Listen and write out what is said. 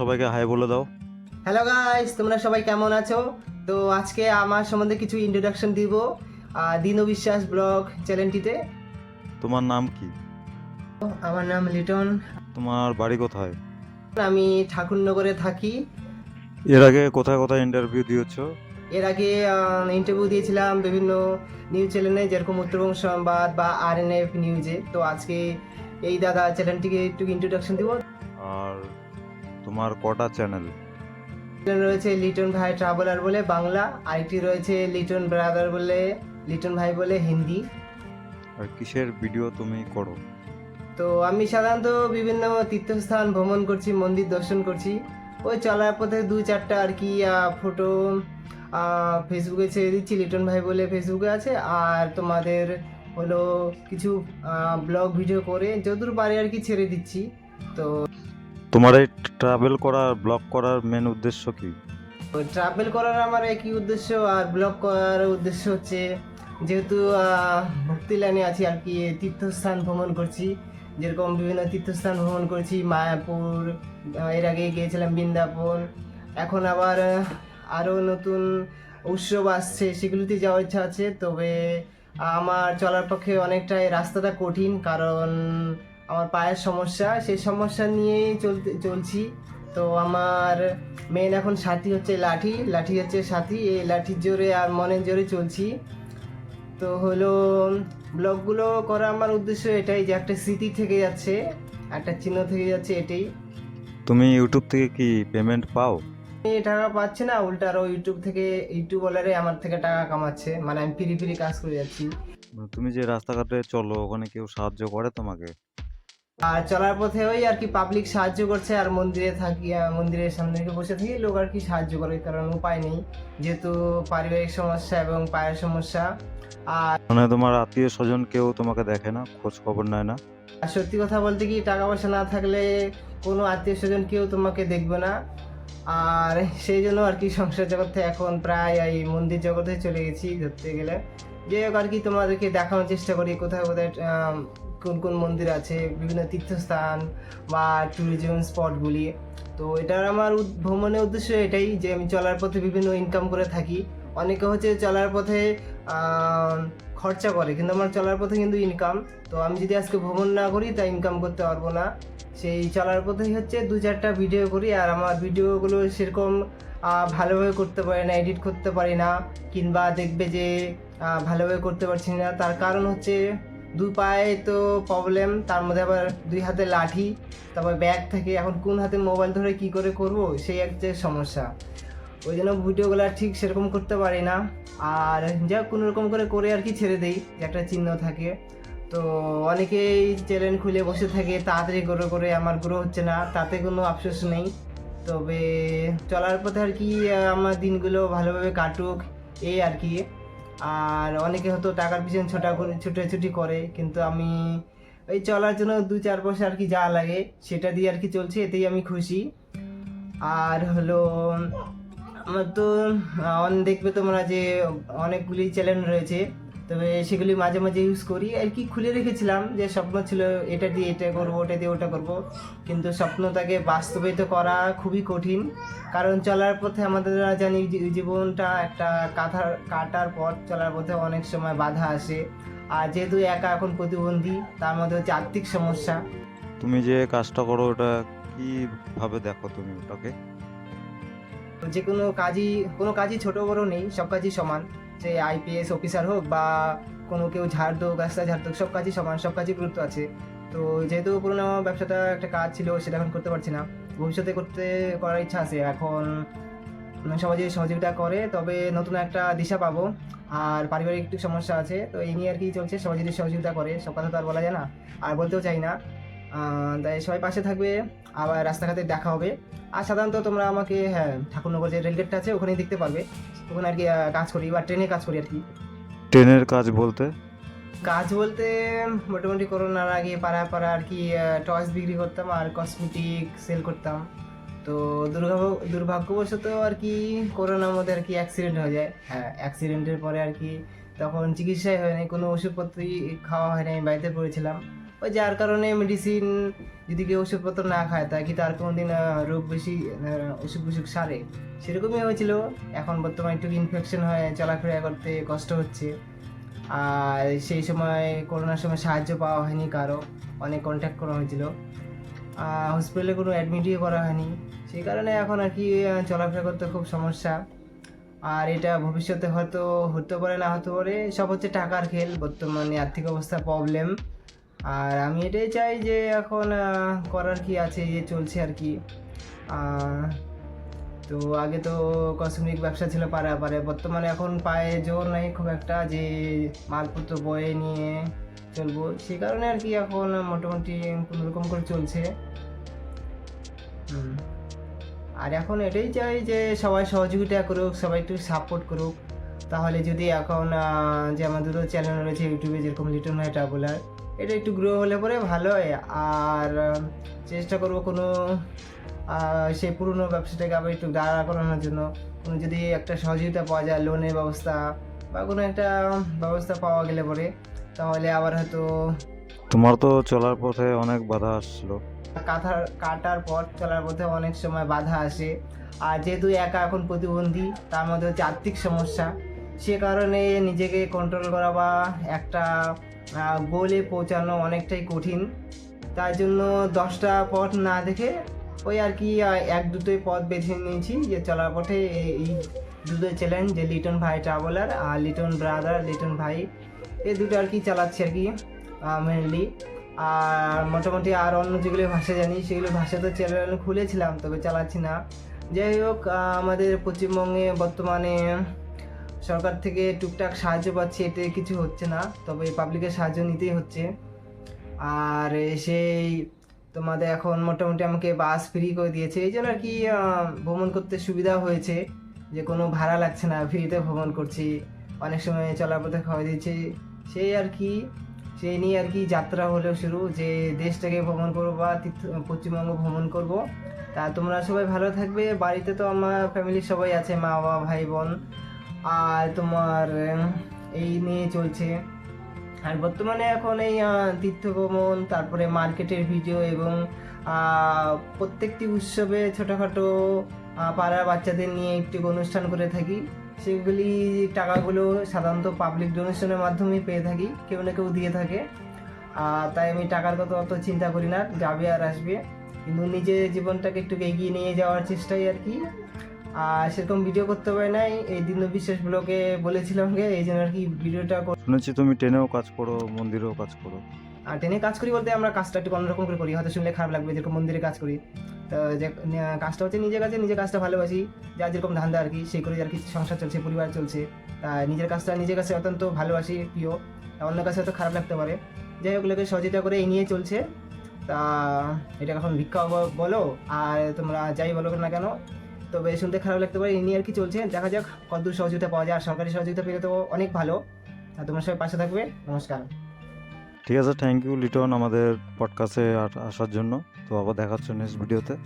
সবাইকে হাই বলে দাও। হ্যালো গাইস তোমরা সবাই কেমন আছো? তো আজকে আমার সম্বন্ধে কিছু ইন্ট্রোডাকশন দিব দিনু বিশ্বাস ব্লগ চ্যানেলটিতে। তোমার নাম কি? আমার নাম লিটন। তোমার বাড়ি কোথায়? আমি ঠাকুরনগরে থাকি। এর আগে কোথায় কোথায় ইন্টারভিউ দিয়েছ? এর আগে ইন্টারভিউ দিয়েছিলাম বিভিন্ন নিউজ চ্যানেলে যেরকম উত্তরবঙ্গ সংবাদ বা আর এন এফ নিউজে তো আজকে এই দাদা চ্যানেলটিকে একটু ইন্ট্রোডাকশন দিব। আর তোমার কটা চ্যানেল? রয়েছে লিটন ভাই ট্রাভেলার বলে বাংলা আরেকটি রয়েছে লিটন ব্রাদার বলে লিটন ভাই বলে হিন্দি। আর কিসের ভিডিও তুমি করো? তো আমি সাধারণত বিভিন্ন তীর্থস্থান ভ্রমণ করছি মন্দির দর্শন করছি। ওই চলার পথে দু চারটা আর কি ফটো ফেসবুকে ছেড়ে দিচ্ছি লিটন ভাই বলে ফেসবুকে আছে। আর তোমাদের হলো কিছু ব্লগ ভিডিও করে যতদূর পারি আর কি ছেড়ে দিচ্ছি। তো তোমার এই ট্রাভেল করার ব্লগ করার মেন উদ্দেশ্য কি? ট্রাভেল করার আমার একই উদ্দেশ্য, আর ব্লগ করার উদ্দেশ্য হচ্ছে যেহেতু ভক্তি লাইনে আছি আর কি, তীর্থস্থান ভ্রমণ করছি। যেরকম বিভিন্ন তীর্থস্থান ভ্রমণ করেছি, মায়াপুর এর আগে গিয়েছিলাম বৃন্দাবন। এখন আবার আরও নতুন উৎসব আসছে, সেগুলিতে যাওয়ার ইচ্ছা আছে। তবে আমার চলার পক্ষে অনেকটাই রাস্তাটা কঠিন, কারণ আমার পায়ের সমস্যা সেই সমস্যা নিয়েই চলতে চলছি। তো আমার মেন এখন সাথী হচ্ছে লাঠি লাঠি হচ্ছে সাথী এই লাঠির জোরে আর মনের জোরে চলছি। তো হলো ব্লগগুলো করা আমার উদ্দেশ্য এটাই যে একটা স্মৃতি থেকে যাচ্ছে একটা চিহ্ন থেকে যাচ্ছে এটাই। তুমি ইউটিউব থেকে কি পেমেন্ট পাও? আমি টাকা পাচ্ছি না উল্টা আরও ইউটিউব থেকে ইউটিউবারে আমার থেকে টাকা কামাচ্ছে মানে আমি ফ্রি ফ্রি কাজ করে যাচ্ছি। তুমি যে রাস্তাঘাটে চলো ওখানে কেউ সাহায্য করে তোমাকে? আর চলার পথে ওই আর কি পাবলিক সাহায্য করছে আর মন্দিরে থাকি মন্দিরের সামনে থেকে বসে থাকি লোক আর কি সাহায্য করে কারণ উপায় নেই। যেহেতু পারিবারিক সমস্যা এবং পায়ের সমস্যা আর মানে তোমার আত্মীয় স্বজন কেউ তোমাকে দেখে না খোঁজ খবর নেয় না? আর সত্যি কথা বলতে কি টাকা পয়সা না থাকলে কোনো আত্মীয় স্বজন কেউ তোমাকে দেখবে না। আর সেই জন্য আর কি সংসার জগতে এখন প্রায় এই মন্দির জগতে চলে গেছি ধরতে গেলে। যে হোক আর কি তোমাদেরকে দেখানোর চেষ্টা করি কোথায় কোথায় কোন কোন মন্দির আছে, বিভিন্ন তীর্থস্থান বা ট্যুরিজম স্পটগুলি তো এটার আমার ভ্রমণের উদ্দেশ্য এটাই যে আমি চলার পথে বিভিন্ন ইনকাম করে থাকি। অনেকে হচ্ছে চলার পথে খরচা করে, কিন্তু আমার চলার পথে কিন্তু ইনকাম তো আমি যদি আজকে ভ্রমণ না করি, তা ইনকাম করতে পারব না। সেই চলার পথেই হচ্ছে দু চারটা ভিডিও করি, আর আমার ভিডিওগুলো সেরকম ভালোভাবে করতে পারি না এডিট করতে পারি না, কিংবা দেখবে যে ভালোভাবে করতে পারছি না। তার কারণ হচ্ছে দুই পায়ে তো প্রবলেম তার মধ্যে আবার দুই হাতে লাঠি, তারপর ব্যাগ থাকে, এখন কোন হাতে মোবাইল ধরে কি করে করব, সেই এক যে সমস্যা। ওই জন্য ভিডিওগুলো ঠিক সেরকম করতে পারি না। আর যা কোনো রকম করে করে আর কি ছেড়ে দেই একটা চিহ্ন থাকে। তো অনেকেই চ্যানেল খুলে বসে থাকে, তাড়াতাড়ি করে করে আমার গ্রো হচ্ছে না, তাতে কোনো আফসোস নেই। তবে চলার পথে আর কি আমার দিনগুলো ভালোভাবে কাটুক, এই আর কি। আর অনেকে হয়তো টাকার পিছনে ছোটা করে ছুটাছুটি করে, কিন্তু আমি ওই চলার জন্য দু চার পয়সা আর কি যা লাগে, সেটা দিয়ে আর কি চলছে, এতেই আমি খুশি। আর হলো, আমার তো দেখবে তোমরা যে অনেকগুলি চ্যালেঞ্জ রয়েছে। তবে সেগুলি মাঝে মাঝে ইউজ করি। আর কি খুলে রেখেছিলাম যে স্বপ্ন ছিল এটা দিয়ে এটা করব ওটা দিয়ে ওটা করব। কিন্তু স্বপ্নটাকে বাস্তবায়িত করা খুবই কঠিন। কারণ চলার পথে আমাদের জানি জীবনটা একটা কাঁথার কাটার পথ চলার পথে অনেক সময় বাধা আসে। আর যেহেতু একা এখন প্রতিবন্ধী তার মধ্যে হচ্ছে আর্থিক সমস্যা। তুমি যে কাজটা করো ওটা কীভাবে দেখো তুমি ওটাকে? যে কোনো কাজই কোনো কাজই ছোট বড় নেই সব কাজই সমান। সে আইপিএস অফিসার হোক বা কোনো কেউ ঝাড় দোক রাস্তা ঝাড় দোক, সব কাজই সমান, সব কাজই গুরুত্ব আছে। তো যেহেতু পুরোনো ব্যবসাটা একটা কাজ ছিল, সেটা এখন করতে পারছি না। ভবিষ্যতে করতে করার ইচ্ছা আছে। এখন সবাই যদি সহযোগিতা করে, তবে নতুন একটা দিশা পাবো। আর পারিবারিক একটু সমস্যা আছে, তো এই নিয়ে আর কি চলছে। সবাই যদি সহযোগিতা করে, সব কথা তো আর বলা যায় না। আর বলতেও চাই না তাই সবাই পাশে থাকবে আবার রাস্তাঘাটে দেখা হবে। আর সাধারণত তোমরা আমাকে হ্যাঁ ঠাকুরনগর যে রেলগেটটা আছে ওখানেই দেখতে পারবে। ওখানে আর কি কাজ করি বা ট্রেনে কাজ করি আর কি। ট্রেনের কাজ বলতে? কাজ বলতে মোটামুটি করোনার আগে পাড়া পাড়া আর কি টয়েস বিক্রি করতাম আর কসমেটিক সেল করতাম। তো দুর্ভাগ্য দুর্ভাগ্যবশত আর কি করোনার মধ্যে আর কি অ্যাক্সিডেন্ট হয়ে যায়। হ্যাঁ অ্যাক্সিডেন্টের পরে আর কি তখন চিকিৎসাই হয়নি কোনো ওষুধপত্রই খাওয়া হয়নি আমি বাড়িতে পড়েছিলাম। ওই যার কারণে মেডিসিন যদি কেউ ওষুধপত্র না খায়, তা কি তার কোনো দিন রোগ বেশি অসুখ বিসুখ সারে? সেরকমই হয়েছিল। এখন বর্তমানে একটু ইনফেকশন হয়, চলাফেরা করতে কষ্ট হচ্ছে। আর সেই সময় করোনার সময় সাহায্য পাওয়া হয়নি কারও। অনেক কন্ট্যাক্ট করা হয়েছিল। হসপিটালে কোনো অ্যাডমিটই করা হয়নি। সেই কারণে এখন আর কি চলাফেরা করতে খুব সমস্যা। আর এটা ভবিষ্যতে হয়তো হতে পারে, না হতে পারে, সব হচ্ছে টাকার খেল। বর্তমানে আর্থিক অবস্থা প্রবলেম আর আমি এটাই চাই যে এখন করার কি আছে, যে চলছে আর কি। তো আগে তো কসমেটিক ব্যবসা ছিল পারে পারে বর্তমানে এখন পায়ে জোর নাই খুব একটা যে মালপত্র বয়ে নিয়ে চলবো। সেই কারণে আর কি এখন মোটামুটি কোনো রকম করে চলছে। আর এখন এটাই চাই যে সবাই সহযোগিতা করুক, সবাই একটু সাপোর্ট করুক। তাহলে যদি এখন যে আমাদেরও চ্যানেল রয়েছে ইউটিউবে যেরকম লিটন ভাই ট্রাভেলার এটা একটু গ্রো হলে পরে ভালো হয়। আর চেষ্টা করব কোনো সেই পুরনো ব্যবসাটাকে আবার একটু দাঁড়া করানোর জন্য। কোনো যদি একটা সহযোগিতা পাওয়া যায় লোনের ব্যবস্থা বা কোনো একটা ব্যবস্থা পাওয়া গেলে পরে তাহলে আবার হয়তো তোমার তো চলার পথে অনেক বাধা আসলো। কাটার কাটার পর চলার পথে অনেক সময় বাধা আসে। আর যেহেতু একা এখন প্রতিবন্ধী তার মধ্যে হচ্ছে আর্থিক সমস্যা। সে কারণে নিজেকে কন্ট্রোল করা বা একটা গোলে পৌঁছানো অনেকটাই কঠিন। তাই জন্য দশটা পথ না দেখে ওই আর কি এক দুটোই পথ বেছে নিয়েছি যে চলার পথে এই দুটো চ্যালেঞ্জ যে লিটন ভাই ট্রাভেলার আর লিটন ব্রাদার লিটন ভাই, এই দুটো আর কি চালাচ্ছি আর কি মেনলি আর মোটামুটি আর অন্য যেগুলো ভাষা জানি, সেগুলো ভাষা তো চ্যানেল খুলেছিলাম, তবে চালাচ্ছি না। যাই হোক আমাদের পশ্চিমবঙ্গে বর্তমানে সরকার থেকে টুকটাক সাহায্য পাচ্ছি, এতে কিছু হচ্ছে না। তবে পাবলিকের সাহায্য নিতেই হচ্ছে। আর সেই তোমাদের এখন মোটামুটি আমাকে বাস ফ্রি করে দিয়েছে। এই জন্য আর কি ভ্রমণ করতে সুবিধা হয়েছে। যে কোনো ভাড়া লাগছে না ফ্রিতে ভ্রমণ করছি। অনেক সময় চলার পথে খাওয়া দিয়েছে সেই আর কি, সেই নিয়ে আর কি যাত্রা হলো শুরু। যে দেশটাকে ভ্রমণ করব বা তীর্থ, পশ্চিমবঙ্গ ভ্রমণ করব। তা তোমরা সবাই ভালো থাকবে। বাড়িতে তো আমার ফ্যামিলির সবাই আছে মা বাবা ভাই বোন আর তোমার এই নিয়ে চলছে। আর বর্তমানে এখন এই আহ, তীর্থ ভ্রমণ তারপরে মার্কেটের ভিডিও এবং প্রত্যেকটি উৎসবে ছোটোখাটো পাড়ার বাচ্চাদের নিয়ে একটি অনুষ্ঠান করে থাকি। সেগুলি টাকাগুলো সাধারণত পাবলিক ডোনেশনের মাধ্যমে পেয়ে থাকি কেউ না কেউ দিয়ে থাকে। তাই আমি টাকার কথা অত চিন্তা করি না যাবে আর আসবে। কিন্তু নিজের জীবনটাকে একটু এগিয়ে নিয়ে যাওয়ার চেষ্টাই আর কি। আর সেরকম ভিডিও করতে পারি নাই। এই দিন বিশেষ ব্লগে বলেছিলাম গে এই জন্য আর কি ভিডিওটা শুনেছি তুমি ট্রেনেও কাজ করো মন্দিরেও কাজ করো। আর ট্রেনে কাজ করি বলতে আমরা কাজটা একটু অন্যরকম করে করি হয়তো শুনলে খারাপ লাগবে যেরকম মন্দিরে কাজ করি। তো যে কাজটা হচ্ছে নিজের কাছে নিজের কাজটা ভালোবাসি। যার যেরকম ধান্দা আর কি সেই করে আর কি সংসার চলছে পরিবার চলছে। তা নিজের কাজটা নিজের কাছে অত্যন্ত ভালোবাসি প্রিয়। অন্য কাছে হয়তো খারাপ লাগতে পারে। যাই হোক লোকের সহযোগিতা করে এই নিয়ে চলছে। তা এটা এখন ভিক্ষা বলো আর তোমরা যাই বলো না কেন তবে শুনতে খারাপ লাগতে পারে এই নিয়ে আর কি চলছে। দেখা যাক কতদূর সহযোগিতা পাওয়া যায়। আর সরকারি সহযোগিতা পেলে তো অনেক ভালো। আর তোমার সবাই পাশে থাকবে। নমস্কার। ঠিক আছে থ্যাংক ইউ লিটন, আমাদের পডকাস্টে আসার জন্য। তো আবার দেখা নেক্সট ভিডিওতে